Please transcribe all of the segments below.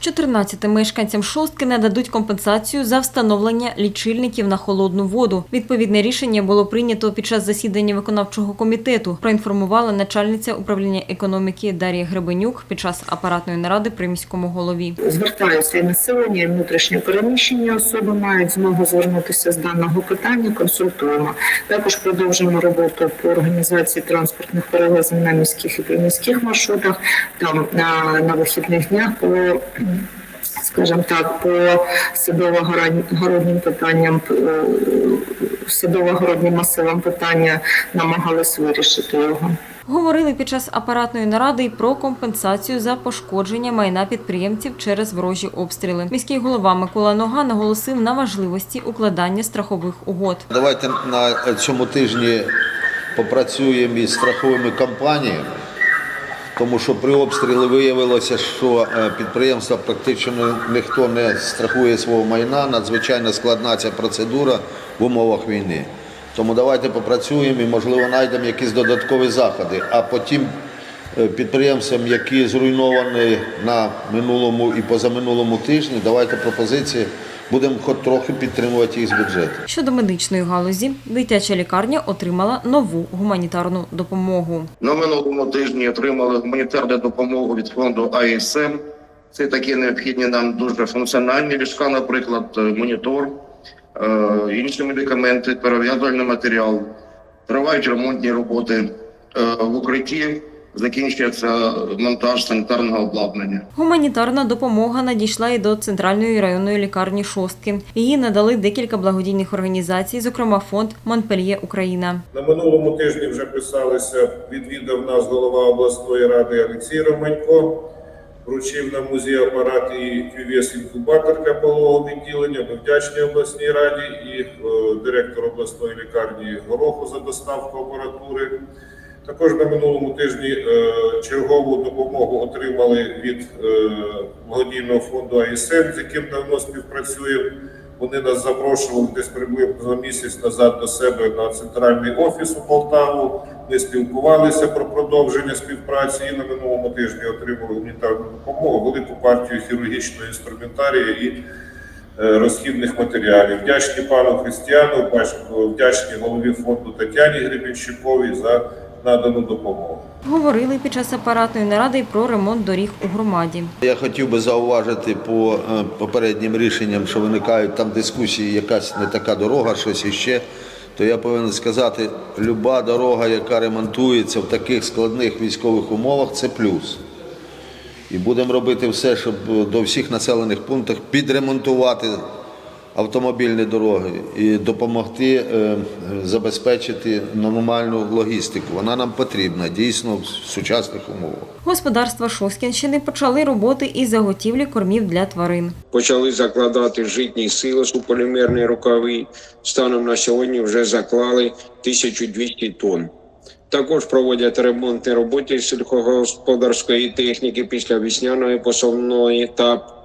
14 мешканцям шостки нададуть компенсацію за встановлення лічильників на холодну воду. Відповідне рішення було прийнято під час засідання виконавчого комітету. Проінформувала начальниця управління економіки Дар'я Гребенюк під час апаратної наради при міському голові. Звертаються і населення, і внутрішньо переміщені особи мають змогу звернутися з даного питання. Консультуємо. Також продовжуємо роботу по організації транспортних перевезень на міських і приміських маршрутах. Там на, на вихідних днях по скажімо так, по садово-городнім питанням, е, садово-городнім масивам питання намагались вирішити його. Говорили під час апаратної наради й про компенсацію за пошкодження майна підприємців через ворожі обстріли. Міський голова Микола Нога наголосив на важливості укладання страхових угод. Давайте на цьому тижні попрацюємо із страховими компаніями, тому що при обстрілі виявилося, що е, підприємства практично ніхто не страхує свого майна. Надзвичайно складна ця процедура в умовах війни. Тому давайте попрацюємо і, можливо, знайдемо якісь додаткові заходи. А потім е, підприємствам, які зруйновані на минулому і позаминулому тижні, давайте пропозиції. Будемо хоч трохи підтримувати їх з бюджету. Щодо медичної галузі, дитяча лікарня отримала нову гуманітарну допомогу. На минулому тижні отримали гуманітарну допомогу від фонду АСМ. Це такі необхідні нам дуже функціональні ліжка, наприклад, е, монітор, е, інші медикаменти, перев'язувальний матеріал. Тривають ремонтні роботи в укритті. Закінчується монтаж санітарного обладнання. Гуманітарна допомога надійшла і до центральної районної лікарні Шостки. Її надали декілька благодійних організацій, зокрема фонд Монпельє Україна. На минулому тижні вже писалися, відвідав нас голова обласної ради Олексій Романько, вручив нам музей апарат і QVS інкубатор для пологового відділення. Ми вдячні обласній раді і е, директор обласної лікарні Гороху за доставку апаратури. Також на минулому тижні е, чергову допомогу отримали від е, благодійного фонду АСМ, з яким давно співпрацюємо. Вони нас запрошували десь приблизно місяць назад до себе на центральний офіс у Полтаву. Ми спілкувалися про продовження співпраці і на минулому тижні отримали гуманітарну допомогу, велику партію хірургічного інструментарія і е, розхідних матеріалів. Вдячні пану Християну, вдячні голові фонду Тетяні Гребенщиковій за надану допомогу. Говорили під час апаратної наради про ремонт доріг у громаді. Я хотів би зауважити по е, попереднім рішенням, що виникають там дискусії, якась не така дорога, щось іще. То я повинен сказати, люба дорога, яка ремонтується в таких складних військових умовах, це плюс. І будемо робити все, щоб до всіх населених пунктів підремонтувати автомобільні дороги і допомогти е, забезпечити нормальну логістику. Вона нам потрібна дійсно в сучасних умовах. Господарства Шосткінщини почали роботи із заготівлі кормів для тварин. почали закладати житній силос у полімерні рукави. Станом на сьогодні вже заклали 1200 тонн. Також проводять ремонтні роботи сільськогосподарської техніки після весняної посовної та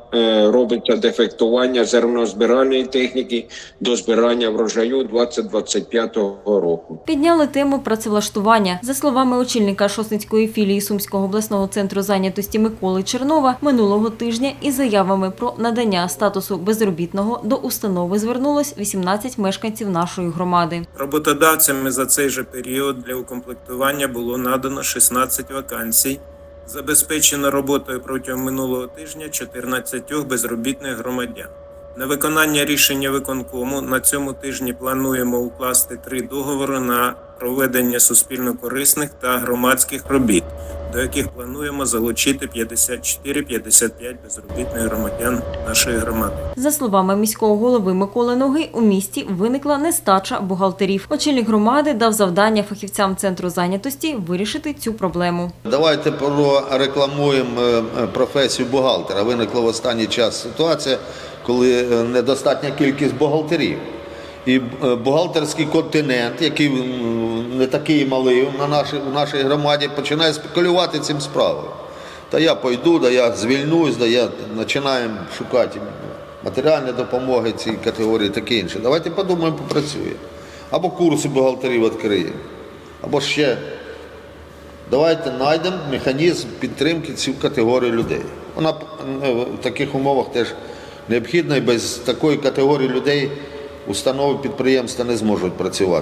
робиться дефектування зернозбиральної техніки до збирання врожаю 2025 року. Підняли тему працевлаштування. За словами очільника Шосницької філії Сумського обласного центру зайнятості Миколи Чернова, минулого тижня із заявами про надання статусу безробітного до установи звернулось 18 мешканців нашої громади. Роботодавцями за цей же період для укомплектування було надано 16 вакансій. Забезпечено роботою протягом минулого тижня 14 безробітних громадян. На виконання рішення виконкому на цьому тижні плануємо укласти три договори на проведення суспільно-корисних та громадських робіт, до яких плануємо залучити 54-55 безробітних громадян нашої громади. За словами міського голови Миколи Ноги, у місті виникла нестача бухгалтерів. Очільник громади дав завдання фахівцям центру зайнятості вирішити цю проблему. Давайте прорекламуємо е, професію бухгалтера. Виникла в останній час ситуація, коли е, недостатня кількість бухгалтерів. І е, бухгалтерський континент, який не такий малий на нашій, в нашій громаді, починає спекулювати цим справою. Та я пойду, да я звільнусь, да я починаємо шукати матеріальні допомоги цій категорії, таке інше. Давайте подумаємо, попрацюємо. Або курси бухгалтерів відкриємо, або ще Давайте знайдемо механізм підтримки цю категорію людей. Вона е, в таких умовах теж необхідна і без такої категорії людей установи підприємства не зможуть працювати.